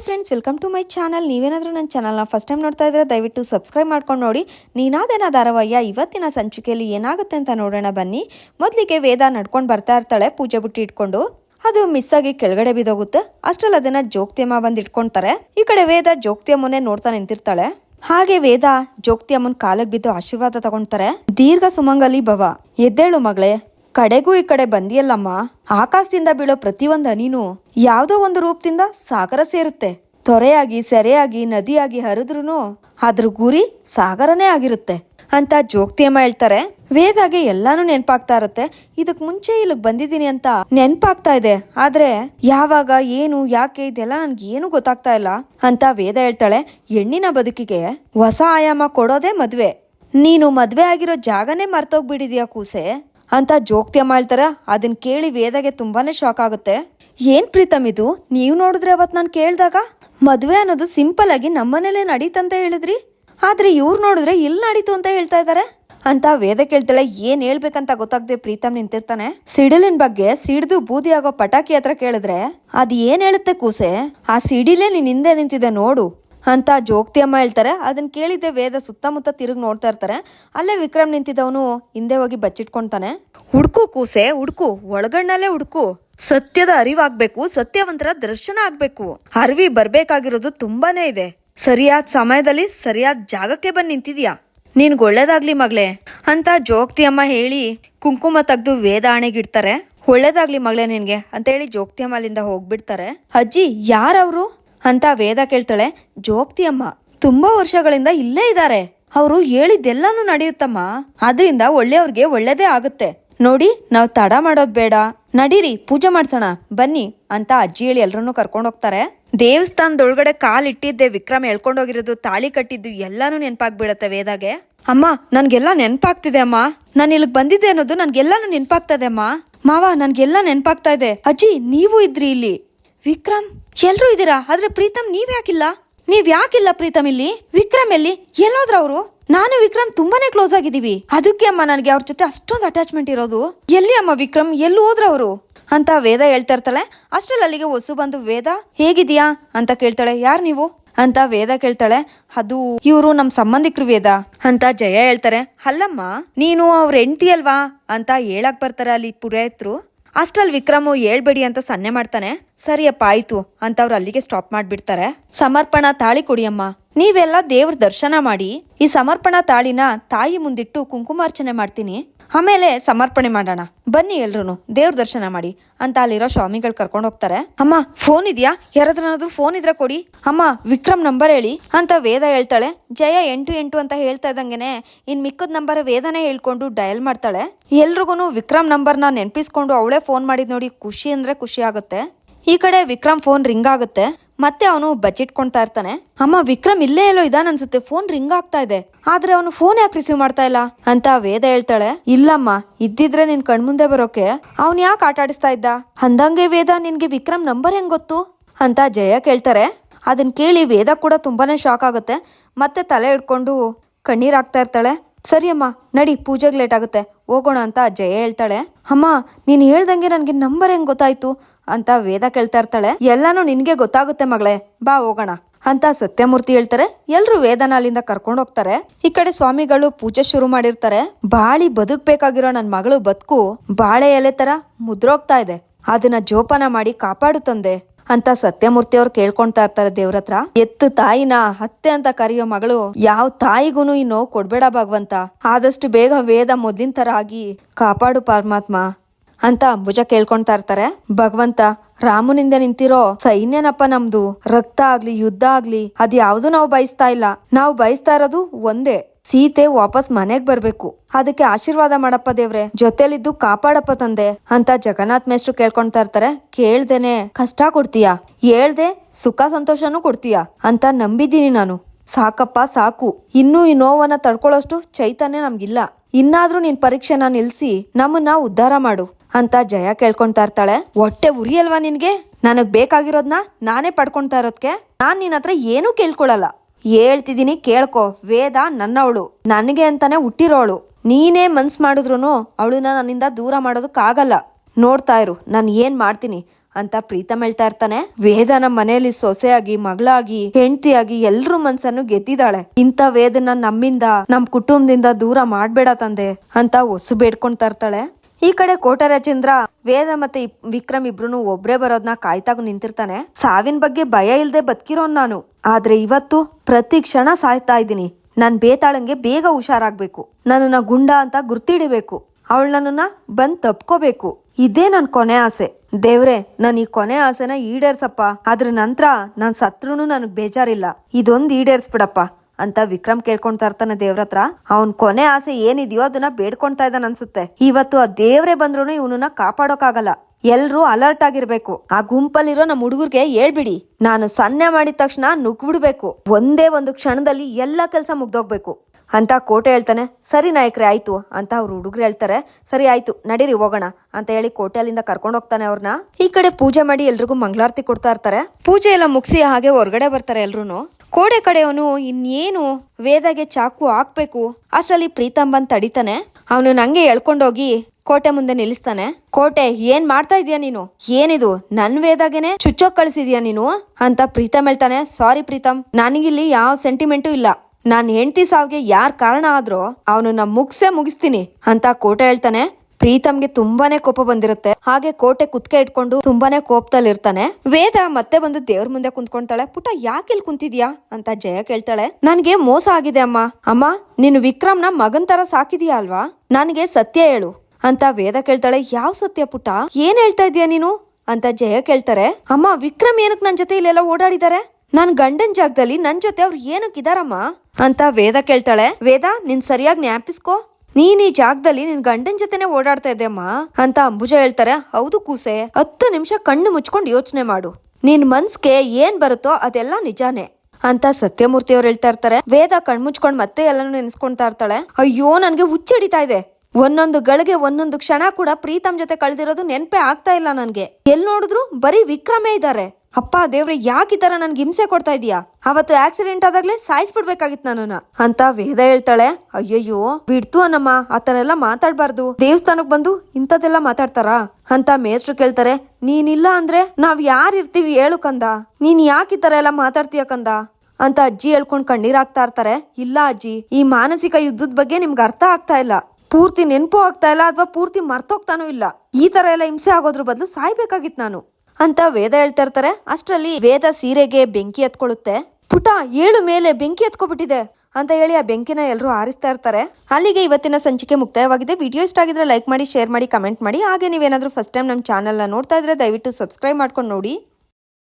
Hi friends welcome to my channel ನೀವೇನಾದರೂ ನನ್ನ ಚಾನಲ್ನ ಫಸ್ಟ್ ಟೈಮ್ ನೋಡ್ತಾ ಇದ್ರೆ ದಯವಿಟ್ಟು ಸಬ್ಸ್ಕ್ರೈಬ್ ಮಾಡ್ಕೊಂಡು ನೋಡಿ. ನೀನಾದೇನ ಧಾರಾವಾಹಿಯ ಇವತ್ತಿನ ಸಂಚಿಕೆಯಲ್ಲಿ ಏನಾಗುತ್ತೆ ಅಂತ ನೋಡೋಣ ಬನ್ನಿ. ಮೊದಲಿಗೆ ವೇದ ನಡ್ಕೊಂಡು ಬರ್ತಾ ಇರ್ತಾಳೆ, ಪೂಜೆ ಬುಟ್ಟಿ ಇಟ್ಕೊಂಡು. ಅದು ಮಿಸ್ ಆಗಿ ಕೆಳಗಡೆ ಬಿದ್ದೋಗುತ್ತೆ. ಅಷ್ಟ್ರಲ್ಲಿ ಅದನ್ನ ಜೋಗ್ತಿಯಮ್ಮ ಬಂದು ಇಟ್ಕೊಂತಾರೆ ಈ ಕಡೆ ವೇದ ಜೋಗ್ತಿಯಮ್ಮನೇ ನೋಡ್ತಾ ನಿಂತಿರ್ತಾಳೆ. ಹಾಗೆ ವೇದ ಜೋಗ್ತಿಯಮ್ಮನ ಕಾಲಕ್ಕೆ ಬಿದ್ದು ಆಶೀರ್ವಾದ ತಗೊಂತಾರೆ. ದೀರ್ಘ ಸುಮಂಗಲಿ ಭವ. ಎದ್ದೇಳು ಮಗಳೇ ಕಡೆಗೂ ಈ ಕಡೆ ಬಂದಿಯಲ್ಲಮ್ಮ? ಆಕಾಶದಿಂದ ಬೀಳೋ ಪ್ರತಿಯೊಂದು ಹನಿನೂ ಯಾವುದೋ ಒಂದು ರೂಪದಿಂದ ಸಾಗರ ಸೇರುತ್ತೆ. ತೊರೆಯಾಗಿ, ಸೆರೆಯಾಗಿ, ನದಿಯಾಗಿ ಹರಿದ್ರೂ ಅದ್ರ ಗುರಿ ಸಾಗರನೇ ಆಗಿರುತ್ತೆ. ಅಂತ ಜೋಗ್ತಿಯಮ್ಮ ಹೇಳ್ತಾರೆ. ವೇದಾಗೆ ಎಲ್ಲಾನು ನೆನ್ಪಾಗ್ತಾ ಇರುತ್ತೆ. ಇದಕ್ ಮುಂಚೆ ಇಲ್ಲಿಗೆ ಬಂದಿದ್ದೀನಿ ಅಂತ ನೆನ್ಪಾಗ್ತಾ ಇದೆ. ಆದ್ರೆ ಯಾವಾಗ, ಏನು, ಯಾಕೆ ಇದೆಲ್ಲ ನನ್ಗೆ ಏನು ಗೊತ್ತಾಗ್ತಾ ಇಲ್ಲ ಅಂತ ವೇದ ಹೇಳ್ತಾಳೆ. ಹೆಣ್ಣಿನ ಬದುಕಿಗೆ ಹೊಸ ಆಯಾಮ ಕೊಡೋದೇ ಮದ್ವೆ. ನೀನು ಮದ್ವೆ ಆಗಿರೋ ಜಾಗನೇ ಮರ್ತೋಗ್ಬಿಟ್ಟಿದ್ಯಾ ಕೂಸೆ. ಅಂತ ಜೋಕ್ತಿಯ ಮಾಡ್ತಾರ? ಅದನ್ನ ಕೇಳಿ ವೇದಗೆ ತುಂಬಾನೇ ಶಾಕ್ ಆಗುತ್ತೆ. ಏನ್ ಪ್ರೀತಮ್ ಇದು? ನೀವು ನೋಡಿದ್ರೆ ಅವತ್ ನಾನು ಕೇಳಿದಾಗ? ಮದುವೆ ಅನ್ನೋದು ಸಿಂಪಲ್ ಆಗಿ ನಮ್ಮನೇಲೆ ನಡೀತಂತ ಹೇಳಿದ್ರಿ? ಆದ್ರೆ ಇವ್ರು ನೋಡಿದ್ರೆ ಇಲ್ಲಿ ನಡೀತು ಅಂತ ಹೇಳ್ತಾ ಇದ್ದಾರೆ ಅಂತ ವೇದ ಕೇಳ್ತಾಳೆ, ಏನ್ ಹೇಳ್ಬೇಕಂತ ಗೊತ್ತಾಗದೆ ಪ್ರೀತಮ್ ನಿಂತಿರ್ತಾನೆ. ಸಿಡಿಲಿನ ಬಗ್ಗೆ ಸಿಡಿದು ಬೂದಿ ಆಗೋ ಪಟಾಕಿ ಹತ್ರ ಕೇಳಿದ್ರೆ, ಅದ್ ಏನ್ ಹೇಳುತ್ತೆ ಕೂಸೆ? ಆ ಸಿಡಿಲೇ ನೀನ್ ಹಿಂದೆ ನಿಂತಿದೆ ನೋಡು. ಅಂತ ಜೋಗತಿ ಅಮ್ಮ ಹೇಳ್ತಾರೆ. ಅದನ್ನ ಕೇಳಿದ್ದೆ ವೇದ ಸುತ್ತಮುತ್ತ ತಿರುಗಿ ನೋಡ್ತಾ ಇರ್ತಾರೆ. ಅಲ್ಲೇ ವಿಕ್ರಮ್ ನಿಂತಿದ್ದವನು ಹಿಂದೆ ಹೋಗಿ ಬಚ್ಚಿಟ್ಕೊಂತಾನೆ. ಹುಡ್ಕು ಕೂಸೆ, ಹುಡ್ಕು, ಒಳಗಣ್ಣಲ್ಲೇ ಹುಡ್ಕು. ಸತ್ಯದ ಅರಿವಾಗ್ಬೇಕು, ಸತ್ಯವಂತರ ದರ್ಶನ ಆಗ್ಬೇಕು. ಅರಿವಿ ಬರ್ಬೇಕಾಗಿರೋದು ತುಂಬಾನೇ ಇದೆ. ಸರಿಯಾದ ಸಮಯದಲ್ಲಿ ಸರಿಯಾದ ಜಾಗಕ್ಕೆ ಬಂದು ನಿಂತಿದ್ಯಾ? ನಿನ್ಗೆ ಒಳ್ಳೇದಾಗ್ಲಿ ಮಗಳೇ, ಅಂತ ಜೋಗತಿ ಅಮ್ಮ ಹೇಳಿ ಕುಂಕುಮ ತೆಗೆದು ವೇದ ಆಣೆಗಿಡ್ತಾರೆ. ಒಳ್ಳೇದಾಗ್ಲಿ ಮಗಳೇ ನಿನ್ಗೆ, ಅಂತ ಹೇಳಿ ಜೋಗ್ತಿ ಅಮ್ಮ ಅಲ್ಲಿಂದ ಹೋಗ್ಬಿಡ್ತಾರೆ. ಅಜ್ಜಿ, ಯಾರವ್ರು? ಅಂತ ವೇದ ಕೇಳ್ತಾಳೆ ಜೋಗ್ತಿ ಅಮ್ಮ, ತುಂಬಾ ವರ್ಷಗಳಿಂದ ಇಲ್ಲೇ ಇದ್ದಾರೆ. ಅವರು ಹೇಳಿದ್ದೆಲ್ಲಾನು ನಡೆಯುತ್ತಮ್ಮ. ಆದ್ರಿಂದ ಒಳ್ಳೆಯವ್ರಿಗೆ ಒಳ್ಳೇದೇ ಆಗುತ್ತೆ. ನೋಡಿ, ನಾವು ತಡ ಮಾಡೋದು ಬೇಡ. ನಡೀರಿ, ಪೂಜೆ ಮಾಡ್ಸೋಣ. ಬನ್ನಿ, ಅಂತ ಅಜ್ಜಿ ಹೇಳಿ ಎಲ್ರನ್ನೂ ಕರ್ಕೊಂಡು ಹೋಗ್ತಾರೆ. ದೇವಸ್ಥಾನದೊಳಗಡೆ ಕಾಲ್ ಇಟ್ಟಿದ್ದೆ, ವಿಕ್ರಮ್ ಹೇಳ್ಕೊಂಡೋಗಿರೋದು ತಾಳಿ ಕಟ್ಟಿದ್ದು ಎಲ್ಲಾನು ನೆನಪಾಗ್ಬಿಡತ್ತೆ ವೇದಾಗೆ. ಅಮ್ಮ, ನನಗೆಲ್ಲ ನೆನಪಾಗ್ತಿದೆ ಅಮ್ಮ. ನಾನು ಇಲ್ಲಿಗೆ ಬಂದಿದ್ದೆ ಅನ್ನೋದು ನನ್ಗೆಲ್ಲಾನು ನೆನ್ಪಾಗ್ತದೆ ಅಮ್ಮ. ಮಾವ, ನನ್ಗೆಲ್ಲ ನೆನಪಾಗ್ತಾ ಇದೆ. ಅಜ್ಜಿ, ನೀವು ಇದ್ರಿ ಇಲ್ಲಿ. ವಿಕ್ರಮ್ ಎಲ್ರೂ ಇದ್ದೀರಾ? ಆದ್ರೆ ಪ್ರೀತಮ್ ನೀವ್ ಯಾಕಿಲ್ಲ? ನೀವ್ ಯಾಕಿಲ್ಲ ಪ್ರೀತಮ್ ಇಲ್ಲಿ? ವಿಕ್ರಮ್ ಎಲ್ಲಿ? ಎಲ್ಲೋದ್ರ ಅವರು? ನಾನು ವಿಕ್ರಮ್ ತುಂಬಾನೇ ಕ್ಲೋಸ್ ಆಗಿದ್ದೀವಿ. ಅದಕ್ಕೆ ಅಮ್ಮ ನನಗೆ ಅವ್ರ ಜೊತೆ ಅಷ್ಟೊಂದು ಅಟ್ಯಾಚ್ಮೆಂಟ್ ಇರೋದು. ಎಲ್ಲಿ ಅಮ್ಮ ವಿಕ್ರಮ್? ಎಲ್ಲಿ ಹೋದ್ರ ಅವರು? ಅಂತ ವೇದ ಹೇಳ್ತಾ ಇರ್ತಾಳೆ. ಅಷ್ಟ್ರಲ್ಲಿ ಅಲ್ಲಿಗೆ ಹೊಸು ಬಂದು, ವೇದ ಹೇಗಿದ್ಯಾ ಅಂತ ಕೇಳ್ತಾಳೆ. ಯಾರ್ ನೀವು? ಅಂತ ವೇದ ಕೇಳ್ತಾಳೆ. ಅದು ಇವರು ನಮ್ ಸಂಬಂಧಿಕರು ವೇದ, ಅಂತ ಜಯ ಹೇಳ್ತಾರೆ. ಅಲ್ಲಮ್ಮ, ನೀನು ಅವ್ರ ಹೆಂಡ್ತಿ ಅಲ್ವಾ? ಅಂತ ಹೇಳಕ್ ಬರ್ತಾರೆ ಅಲ್ಲಿ ಪುರೋಹಿತರು. ಅಷ್ಟ್ರಲ್ಲಿ ವಿಕ್ರಮು ಹೇಳ್ಬೇಡಿ ಅಂತ ಸನ್ನೆ ಮಾಡ್ತಾನೆ. ಸರಿಯಪ್ಪ, ಆಯ್ತು ಅಂತ ಅವ್ರು ಅಲ್ಲಿಗೆ ಸ್ಟಾಪ್ ಮಾಡ್ಬಿಡ್ತಾರೆ. ಸಮರ್ಪಣಾ ತಾಳಿ ಕೊಡಿಯಮ್ಮ, ನೀವೆಲ್ಲ ದೇವ್ರ ದರ್ಶನ ಮಾಡಿ. ಈ ಸಮರ್ಪಣಾ ತಾಳಿನ ತಾಯಿ ಮುಂದಿಟ್ಟು ಕುಂಕುಮಾರ್ಚನೆ ಮಾಡ್ತೀನಿ. ಆಮೇಲೆ ಸಮರ್ಪಣೆ ಮಾಡೋಣ. ಬನ್ನಿ ಎಲ್ರು ದೇವ್ರ ದರ್ಶನ ಮಾಡಿ. ಅಂತ ಅಲ್ಲಿರೋ ಸ್ವಾಮಿಗಳು ಕರ್ಕೊಂಡು ಹೋಗ್ತಾರೆ. ಅಮ್ಮ ಫೋನ್ ಇದೆಯಾ? ಯಾರಾದ್ರೂ ಫೋನ್ ಇದ್ರೆ ಕೊಡಿ. ಅಮ್ಮ, ವಿಕ್ರಮ್ ನಂಬರ್ ಹೇಳಿ. ಅಂತ ವೇದ ಹೇಳ್ತಾಳೆ. ಜಯ ಎಂಟು ಎಂಟು ಅಂತ ಹೇಳ್ತಾ ಇದ್ದಂಗೆನೆ, ಇನ್ ಮಿಕ್ಕದ ನಂಬರ್ ವೇದನೆ ಹೇಳ್ಕೊಂಡು ಡಯಲ್ ಮಾಡ್ತಾಳೆ. ಎಲ್ರಿಗೂ ವಿಕ್ರಮ್ ನಂಬರ್ನ ನೆನಪಿಸ್ಕೊಂಡು ಅವಳೇ ಫೋನ್ ಮಾಡಿದ್ ನೋಡಿ ಖುಷಿ ಅಂದ್ರೆ ಖುಷಿ ಆಗುತ್ತೆ. ಈ ಕಡೆ ವಿಕ್ರಮ್ ಫೋನ್ ರಿಂಗ್ ಆಗುತ್ತೆ. ಮತ್ತೆ ಅವನು ಬಚ್ಚಿಟ್ಕೊಂತಾ ಇರ್ತಾನೆ. ಅಮ್ಮ, ವಿಕ್ರಮ್ ಇಲ್ಲೇ ಎಲ್ಲೋ ಇದಾನ ಅನ್ಸುತ್ತೆ. ಫೋನ್ ರಿಂಗ್ ಆಗ್ತಾ ಇದೆ. ಆದ್ರೆ ಅವನು ಫೋನ್ ಯಾಕೆ ರಿಸೀವ್ ಮಾಡ್ತಾ ಇಲ್ಲ? ಅಂತ ವೇದ ಹೇಳ್ತಾಳೆ. ಇಲ್ಲಮ್ಮ, ಇದ್ದಿದ್ರೆ ನಿನ್ ಕಣ್ಮುಂದೆ ಬರೋಕೆ ಅವ್ನ್ ಯಾಕೆ ಆಟ ಆಡಿಸ್ತಾ ಇದ್ದ? ಅಂದಂಗೆ ವೇದ, ನಿನ್ಗೆ ವಿಕ್ರಮ್ ನಂಬರ್ ಹೆಂಗ್ ಗೊತ್ತು? ಅಂತ ಜಯ ಕೇಳ್ತಾರೆ. ಅದನ್ನ ಕೇಳಿ ವೇದ ಕೂಡ ತುಂಬಾನೇ ಶಾಕ್ ಆಗುತ್ತೆ. ಮತ್ತೆ ತಲೆ ಹಿಡ್ಕೊಂಡು ಕಣ್ಣೀರ್ ಹಾಕ್ತಾ ಇರ್ತಾಳೆ. ಸರಿ ಅಮ್ಮ, ನಡಿ, ಪೂಜೆಗೆ ಲೇಟ್ ಆಗುತ್ತೆ. ಹೋಗೋಣ ಅಂತ ಜಯ ಹೇಳ್ತಾಳೆ. ಅಮ್ಮ, ನೀನು ಹೇಳ್ದಂಗೆ ನನಗೆ ನಂಬರ್ ಹೆಂಗ್ ಗೊತ್ತಾಯ್ತು? ಅಂತ ವೇದ ಕೇಳ್ತಾ ಇರ್ತಾಳೆ. ಎಲ್ಲಾನು ನಿನಗೆ ಗೊತ್ತಾಗುತ್ತೆ ಮಗಳೇ, ಬಾ ಹೋಗೋಣ. ಅಂತ ಸತ್ಯಮೂರ್ತಿ ಹೇಳ್ತಾರೆ. ಎಲ್ರು ವೇದನ ಅಲ್ಲಿಂದ ಕರ್ಕೊಂಡು ಹೋಗ್ತಾರೆ. ಈ ಕಡೆ ಸ್ವಾಮಿಗಳು ಪೂಜೆ ಶುರು ಮಾಡಿರ್ತಾರೆ. ಬಾಳಿ ಬದುಕ್ಬೇಕಾಗಿರೋ ನನ್ನ ಮಗಳು ಬದುಕು ಬಾಳೆ ಎಲೆ ತರ ಮುದ್ರೋಗ್ತಾ ಇದೆ. ಅದನ್ನ ಜೋಪಾನ ಮಾಡಿ ಕಾಪಾಡು ತಂದೆ. ಅಂತ ಸತ್ಯಮೂರ್ತಿ ಅವ್ರು ಕೇಳ್ಕೊಂತಾ ಇರ್ತಾರೆ ದೇವ್ರ ಹತ್ರ. ಎತ್ತು ತಾಯಿನ ಹತ್ತೆ ಅಂತ ಕರೆಯೋ ಮಗಳು ಯಾವ ತಾಯಿಗೂನು ಈ ನೋವು ಕೊಡ್ಬೇಡ ಭಗವಂತ. ಆದಷ್ಟು ಬೇಗ ವೇದ ಮೊದ್ಲಿನ ತರ ಆಗಿ ಕಾಪಾಡು ಪರಮಾತ್ಮ ಅಂತ ಅಂಬುಜ ಕೇಳ್ಕೊಂತಾ ಇರ್ತಾರೆ. ಭಗವಂತ, ರಾಮನಿಂದ ನಿಂತಿರೋ ಸೈನ್ಯನಪ್ಪ ನಮ್ದು. ರಕ್ತ ಆಗ್ಲಿ, ಯುದ್ಧ ಆಗ್ಲಿ ಅದ್ ಯಾವ್ದು ನಾವು ಬಯಸ್ತಾ ಇಲ್ಲ. ನಾವು ಬಯಸ್ತಾ ಇರೋದು ಒಂದೇ. ಸೀತೆ ವಾಪಸ್ ಮನೆಗ್ ಬರ್ಬೇಕು. ಅದಕ್ಕೆ ಆಶೀರ್ವಾದ ಮಾಡಪ್ಪ ದೇವ್ರೆ. ಜೊತೆಲಿದ್ದು ಕಾಪಾಡಪ್ಪ ತಂದೆ. ಅಂತ ಜಗನ್ನಾಥ್ ಮೇಷ್ಟ್ರು ಕೇಳ್ಕೊಂತಾ ಇರ್ತಾರೆ ಕೇಳ್ದೇನೆ, ಕಷ್ಟ ಕೊಡ್ತೀಯಾ? ಹೇಳ್ದೆ, ಸುಖ ಸಂತೋಷನೂ ಕೊಡ್ತೀಯಾ? ಅಂತ ನಂಬಿದ್ದೀನಿ ನಾನು. ಸಾಕಪ್ಪ, ಸಾಕು. ಇನ್ನೂ ಈ ನೋವನ್ನ ತಡ್ಕೊಳ್ಳೋಷ್ಟು ಚೈತನ್ಯ ನಮ್ಗಿಲ್ಲ. ಇನ್ನಾದ್ರೂ ನಿನ್ ಪರೀಕ್ಷೆನ ನಿಲ್ಸಿ ನಮ್ಮನ್ನ ಉದ್ಧಾರ ಮಾಡು. ಅಂತ ಜಯ ಕೇಳ್ಕೊಂತಾ ಇರ್ತಾಳೆ ಹೊಟ್ಟೆ ಉರಿಯಲ್ವಾ ನಿನ್ಗೆ? ನನಗ್ ಬೇಕಾಗಿರೋದ್ನ ನಾನೇ ಪಡ್ಕೊಂತಾ ಇರೋದ್ಕೆ ನಾನ್ ನಿನ್ನ ಹತ್ರ ಏನೂ ಕೇಳ್ಕೊಳಲ್ಲ. ಹೇಳ್ತಿದೀನಿ ಕೇಳ್ಕೊ. ವೇದ ನನ್ನವಳು. ನನಗೆ ಅಂತಾನೆ ಹುಟ್ಟಿರೋಳು. ನೀನೇ ಮನ್ಸ್ ಮಾಡಿದ್ರು ಅವಳನ್ನ ನನ್ನಿಂದ ದೂರ ಮಾಡೋದಕ್ಕಾಗಲ್ಲ. ನೋಡ್ತಾ ಇರು, ನಾನು ಏನ್ ಮಾಡ್ತೀನಿ? ಅಂತ ಪ್ರೀತಮ್ ಹೇಳ್ತಾ ಇರ್ತಾನೆ. ವೇದ ನಮ್ಮ ಮನೆಯಲ್ಲಿ ಸೊಸೆಯಾಗಿ, ಮಗಳಾಗಿ, ಹೆಂಡತಿಯಾಗಿ ಎಲ್ರೂ ಮನ್ಸನ್ನು ಗೆದ್ದಿದ್ದಾಳೆ. ಇಂಥ ವೇದನ ನಮ್ಮಿಂದ, ನಮ್ ಕುಟುಂಬದಿಂದ ದೂರ ಮಾಡ್ಬೇಡ ತಂದೆ ಅಂತ ಒಸು ಬೇಡ್ಕೊಂತಾ ಇರ್ತಾಳೆ ಈ ಕಡೆ ಕೋಟ ರಾಜೇಂದ್ರ, ವೇದ ಮತ್ತೆ ವಿಕ್ರಮ್ ಇಬ್ರು ಒಬ್ರೇ ಬರೋದ್ನ ಕಾಯ್ತಾಗ ನಿಂತಿರ್ತಾನೆ. ಸಾವಿನ ಬಗ್ಗೆ ಭಯ ಇಲ್ದೆ ಬದುಕಿರೋನ್ ನಾನು. ಆದ್ರೆ ಇವತ್ತು ಪ್ರತಿ ಕ್ಷಣ ಸಾಯ್ತಾ ಇದ್ದೀನಿ. ನಾನ್ ಬೇತಾಳಂಗೆ ಬೇಗ ಹುಷಾರಾಗ್ಬೇಕು. ನನ್ನನ್ನ ಗುಂಡ ಅಂತ ಗುರ್ತಿಡಿಬೇಕು. ಅವಳು ನನ್ನನ್ನ ಬಂದ್ ತಪ್ಕೋಬೇಕು. ಇದೇ ನನ್ ಕೊನೆ ಆಸೆ. ದೇವ್ರೆ, ನನ್ ಈ ಕೊನೆ ಆಸೆನ ಈಡೇರ್ಸಪ್ಪ. ಅದ್ರ ನಂತರ ನಾನ್ ಸತ್ರುನು ನನಗ್ ಬೇಜಾರಿಲ್ಲ. ಇದೊಂದ್ ಈಡೇರ್ಸ್ಬಿಡಪ್ಪ. ಅಂತ ವಿಕ್ರಮ್ ಕೇಳ್ಕೊಂತಾ ಇರ್ತಾನೆ ದೇವ್ರ ಹತ್ರ. ಅವನ್ ಕೊನೆ ಆಸೆ ಏನಿದೆಯೋ ಅದನ್ನ ಬೇಡ್ಕೊಂತಾ ಇದ್ದಾನ ಅನ್ಸುತ್ತೆ. ಇವತ್ತು ಆ ದೇವ್ರೆ ಬಂದ್ರು ಇವನನ್ನ ಕಾಪಾಡೋಕಾಗಲ್ಲ. ಎಲ್ರೂ ಅಲರ್ಟ್ ಆಗಿರ್ಬೇಕು. ಆ ಗುಂಪಲ್ಲಿರೋ ನಮ್ಮ ಹುಡುಗರ್ಗೆ ಹೇಳ್ಬಿಡಿ. ನಾನು ಸನ್ನೆ ಮಾಡಿದ ತಕ್ಷಣ ನುಗ್ಬಿಡ್ಬೇಕು ಒಂದೇ ಒಂದು ಕ್ಷಣದಲ್ಲಿ ಎಲ್ಲ ಕೆಲಸ ಮುಗ್ದೋಗ್ಬೇಕು. ಅಂತ ಕೋಟೆ ಹೇಳ್ತಾನೆ. ಸರಿ ನಾಯಕ್ರೆ, ಆಯ್ತು ಅಂತ ಅವ್ರು ಹುಡುಗರು ಹೇಳ್ತಾರೆ. ಸರಿ, ಆಯ್ತು, ನಡೀರಿ, ಹೋಗೋಣ ಅಂತ ಹೇಳಿ ಕೋಟೆ ಅಲ್ಲಿಂದ ಕರ್ಕೊಂಡು ಹೋಗ್ತಾನೆ ಅವ್ರನ್ನ ಈ ಕಡೆ ಪೂಜೆ ಮಾಡಿ ಎಲ್ರಿಗೂ ಮಂಗಳಾರತಿ ಕೊಡ್ತಾ ಇರ್ತಾರೆ. ಪೂಜೆ ಎಲ್ಲ ಮುಗಿಸಿ ಹಾಗೆ ಹೊರಗಡೆ ಬರ್ತಾರೆ ಎಲ್ರು ಕೋಡೆ ಕಡೆಯವನು ಇನ್ನೇನು ವೇದಗೆ ಚಾಕು ಹಾಕ್ಬೇಕು? ಅಷ್ಟರಲ್ಲಿ ಪ್ರೀತಮ್ ಬಂದ್ ತಡಿತಾನೆ. ಅವನು ನಂಗೆ ಎಳ್ಕೊಂಡೋಗಿ ಕೋಟೆ ಮುಂದೆ ನಿಲ್ಲಿಸ್ತಾನೆ. ಕೋಟೆ, ಏನ್ ಮಾಡ್ತಾ ಇದೀಯ ನೀನು? ಏನಿದು? ನನ್ ವೇದಾಗೆನೆ ಚುಚ್ಚೋಕ್ ಕಳಿಸಿದ್ಯಾ ನೀನು? ಅಂತ ಪ್ರೀತಮ್ ಹೇಳ್ತಾನೆ. ಸಾರಿ ಪ್ರೀತಮ್ ನನಗಿಲ್ಲಿ ಯಾವ ಸೆಂಟಿಮೆಂಟು ಇಲ್ಲ. ನಾನ್ ಹೆಂಡತಿ ಸಾವಿಗೆ ಯಾರ್ ಕಾರಣ ಆದ್ರೋ ಅವನನ್ನ ಮುಗ್ಸೇ ಮುಗಿಸ್ತೀನಿ ಅಂತ ಕೋಟೆ ಹೇಳ್ತಾನೆ. ಪ್ರೀತಮ್ಗೆ ತುಂಬಾನೇ ಕೋಪ ಬಂದಿರುತ್ತೆ. ಹಾಗೆ ಕೋಟೆ ಕುತ್ಕೆ ಇಟ್ಕೊಂಡು ತುಂಬಾನೇ ಕೋಪದಲ್ಲಿ ಇರ್ತಾನೆ ವೇದ ಮತ್ತೆ ಬಂದು ದೇವ್ರ ಮುಂದೆ ಕುಂತ್ಕೊಂತಾಳೆ ಪುಟ ಯಾಕೆ ಇಲ್ಲಿ ಕುಂತಿದ್ಯಾ? ಅಂತ ಜಯ ಕೇಳ್ತಾಳೆ. ನನ್ಗೆ ಮೋಸ ಆಗಿದೆ ಅಮ್ಮ. ಅಮ್ಮ, ನೀನು ವಿಕ್ರಮ್ನ ಮಗನ್ ತರ ಸಾಕಿದ್ಯಾ ಅಲ್ವಾ? ನನಗೆ ಸತ್ಯ ಹೇಳು. ಅಂತ ವೇದ ಕೇಳ್ತಾಳೆ. ಯಾವ ಸತ್ಯ ಪುಟ ಏನ್ ಹೇಳ್ತಾ ಇದೀಯ ನೀನು? ಅಂತ ಜಯ ಕೇಳ್ತಾರೆ. ಅಮ್ಮ, ವಿಕ್ರಮ್ ಏನಕ್ ನನ್ ಜೊತೆ ಇಲ್ಲೆಲ್ಲ ಓಡಾಡಿದಾರೆ? ನನ್ ಗಂಡನ್ ಜಾಗದಲ್ಲಿ ನನ್ ಜೊತೆ ಅವ್ರು ಏನಕ್ ಇದಾರಮ್ಮ? ಅಂತ ವೇದ ಕೇಳ್ತಾಳೆ. ವೇದ, ನಿನ್ ಸರಿಯಾಗಿ ಜ್ಞಾಪಿಸ್ಕೋ ನೀನ್ ಈ ಜಾಗದಲ್ಲಿ ನಿನ್ ಗಂಡನ್ ಜೊತೆನೆ ಓಡಾಡ್ತಾ ಇದ್ದೇಮ್ಮ ಅಂತ ಅಂಬುಜ ಹೇಳ್ತಾರೆ. ಹೌದು ಕೂಸೆ, ಹತ್ತು ನಿಮಿಷ ಕಣ್ಣು ಮುಚ್ಕೊಂಡು ಯೋಚನೆ ಮಾಡು. ನಿನ್ ಮನ್ಸ್ಗೆ ಏನ್ ಬರುತ್ತೋ ಅದೆಲ್ಲ ನಿಜಾನೇ ಅಂತ ಸತ್ಯಮೂರ್ತಿ ಅವ್ರು ಹೇಳ್ತಾ ಇರ್ತಾರೆ. ವೇದ ಕಣ್ಮುಚ್ಕೊಂಡ್ ಮತ್ತೆ ಎಲ್ಲಾನು ನೆನೆಸ್ಕೊಂತಾ ಇರ್ತಾಳೆ. ಅಯ್ಯೋ, ನನ್ಗೆ ಹುಚ್ಚಿಡಿತಾ ಇದೆ. ಒಂದೊಂದು ಗಳಿಗೆ ಒಂದೊಂದು ಕ್ಷಣ ಕೂಡ ಪ್ರೀತಮ್ ಜೊತೆ ಕಳೆದಿರೋದು ನೆನಪೇ ಆಗ್ತಾ ಇಲ್ಲ ನನ್ಗೆ. ಎಲ್ ನೋಡಿದ್ರು ಬರೀ ವಿಕ್ರಮೇ ಇದ್ದಾರೆ ಅಪ್ಪ ದೇವ್ರೆ ತರ ನನ್ಗೆ ಹಿಂಸೆ ಕೊಡ್ತಾ ಇದೀಯಾ? ಅವತ್ತು ಆಕ್ಸಿಡೆಂಟ್ ಆದಾಗ್ಲೇ ಸಾಯಿಸ್ಬಿಡ್ಬೇಕಾಗಿತ್ತು ನನ್ನನ್ನ. ಅಂತ ವೇದ ಹೇಳ್ತಾಳೆ. ಅಯ್ಯಯ್ಯೋ, ಬಿಡ್ತು ಅನ್ನಮ್ಮ ಆತರ ಎಲ್ಲ ಮಾತಾಡ್ಬಾರ್ದು. ದೇವಸ್ಥಾನಕ್ ಬಂದು ಇಂಥದ್ದೆಲ್ಲ ಮಾತಾಡ್ತಾರಾ? ಅಂತ ಮೇಷ್ಟ್ರು ಕೇಳ್ತಾರೆ. ನೀನಿಲ್ಲ ಅಂದ್ರೆ ನಾವ್ ಯಾರ್ ಇರ್ತೀವಿ ಹೇಳು ಕಂದ. ನೀನ್ ಯಾಕೆ ಈ ತರ ಎಲ್ಲ ಮಾತಾಡ್ತೀಯ ಕಂದ? ಅಂತ ಅಜ್ಜಿ ಹೇಳ್ಕೊಂಡ್ ಕಣ್ಣೀರಾಗ್ತಾ ಇರ್ತಾರೆ. ಇಲ್ಲ ಅಜ್ಜಿ, ಈ ಮಾನಸಿಕ ಯುದ್ಧದ ಬಗ್ಗೆ ನಿಮ್ಗೆ ಅರ್ಥ ಆಗ್ತಾ ಇಲ್ಲ. ಪೂರ್ತಿ ನೆನಪು ಆಗ್ತಾ ಇಲ್ಲ ಅಥವಾ ಪೂರ್ತಿ ಮರ್ತೋಗ್ತಾನೂ ಇಲ್ಲ. ಈ ತರ ಎಲ್ಲ ಹಿಂಸೆ ಆಗೋದ್ರ ಬದಲು ಸಾಯ್ಬೇಕಾಗಿತ್ತು ನಾನು. ಅಂತ ವೇದ ಹೇಳ್ತಾ ಇರ್ತಾರೆ. ಅಷ್ಟರಲ್ಲಿ ವೇದ ಸೀರೆಗೆ ಬೆಂಕಿ ಹತ್ಕೊಳ್ಳುತ್ತೆ ಪುಟ ಏಳು ಮೇಲೆ ಬೆಂಕಿ ಹತ್ಕೊಬಿಟ್ಟಿದೆ ಅಂತ ಹೇಳಿ ಆ ಬೆಂಕಿನ ಎಲ್ಲರೂ ಆರಿಸ್ತಾ ಇರ್ತಾರೆ. ಅಲ್ಲಿಗೆ ಇವತ್ತಿನ ಸಂಚಿಕೆ ಮುಕ್ತಾಯವಾಗಿದೆ. ವಿಡಿಯೋ ಇಷ್ಟ ಆಗಿದ್ರೆ ಲೈಕ್ ಮಾಡಿ, ಶೇರ್ ಮಾಡಿ, ಕಮೆಂಟ್ ಮಾಡಿ. ಹಾಗೆ ನೀವೇನಾದ್ರೂ ಫಸ್ಟ್ ಟೈಮ್ ನಮ್ಮ ಚಾನಲ್ನ ನೋಡ್ತಾ ಇದ್ರೆ ದಯವಿಟ್ಟು ಸಬ್ಸ್ಕ್ರೈಬ್ ಮಾಡ್ಕೊಂಡು ನೋಡಿ.